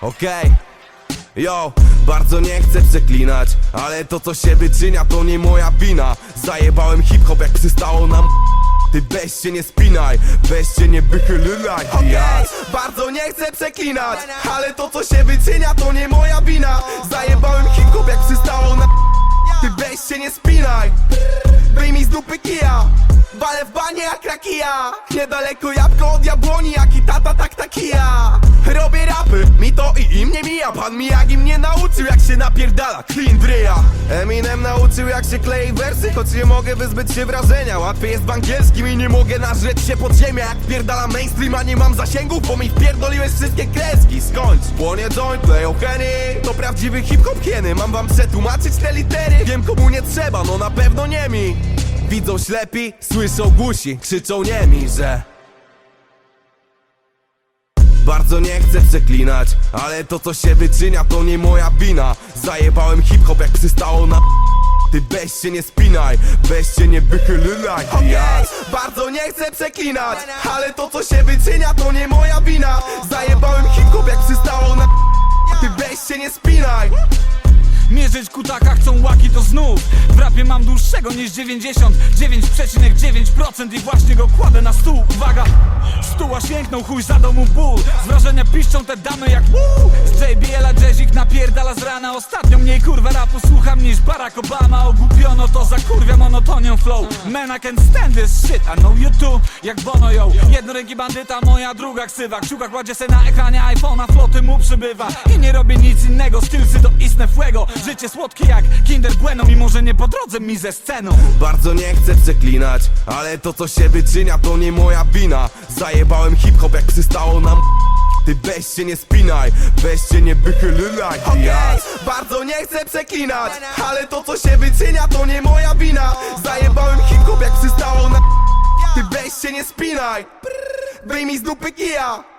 Okej. Yo, bardzo nie chcę przeklinać Ale to co się wyczynia to nie moja wina. Zajebałem hip-hop jak przystało nam Ty weź się nie spinaj, weź się nie wychylaj. Okej, bardzo nie chcę przeklinać Ale to co się wyczynia to nie moja wina. Zajebałem hip-hop jak przystało nam Ty weź się nie spinaj. Wyjmij z dupy kija Walę w banie jak rakija Niedaleko jabłko od jabłoni Jak i tata tak taki nauczył jak się napierdala Clean w ryja Eminem nauczył jak się klei wersy Choć nie mogę wyzbyć się wrażenia. Łatwiej jest w angielskim i nie mogę narzeć się pod ziemię. Jak pierdala mainstream, a nie mam zasięgów Bo mi wpierdoliłeś wszystkie kreski. Skończ, płonie joint, play Henny To prawdziwy hip-hop hieny Mam wam przetłumaczyć te litery. Wiem komu nie trzeba, no na pewno nie mi. Widzą ślepi, słyszą głusi Krzyczą niemi, że bardzo nie chcę przeklinać Ale to co się wyczynia to nie moja wina. Zajebałem hip-hop jak przystało na Ty weź się nie spinaj, weź się nie wychylaj. Okej, bardzo nie chcę przeklinać Ale to co się wyczynia to nie moja wina. Zajebałem hip-hop jak przystało na Ty weź się nie spinaj. Mierzyć kutaka chcą łaki to znów. W rapie mam dłuższego niż 99,9% i właśnie go kładę na stół. Uwaga! Stuła święknął, chuj zadał mu ból. Z wrażenia piszczą te damy jak jazzik napierdala z rana. Ostatnio mniej kurwa rapu słucham niż Barack Obama. Ogłupiono to za kurwia monotonią flow. Man I can stand this shit, I know you too Jak Bono yo. Jednoręki bandyta, moja druga ksywa. Kciuka kładzie se na ekranie iPhone'a, floty mu przybywa. I nie robię nic innego, stylsy to istne fuego. Życie słodkie jak Kinder Bueno Mimo, że nie po drodze mi ze sceną. Bardzo nie chcę przeklinać Ale to co się wyczynia to nie moja wina. Zajebałem hip-hop jak przystało nam Ty weź się nie spinaj, weź się nie wychylaj. Okej, bardzo nie chcę przeklinać Ale to co się wyczynia to nie moja wina. Zajebałem hip-hop jak przystało nam Ty weź się nie spinaj. Wyjmij z dupy kija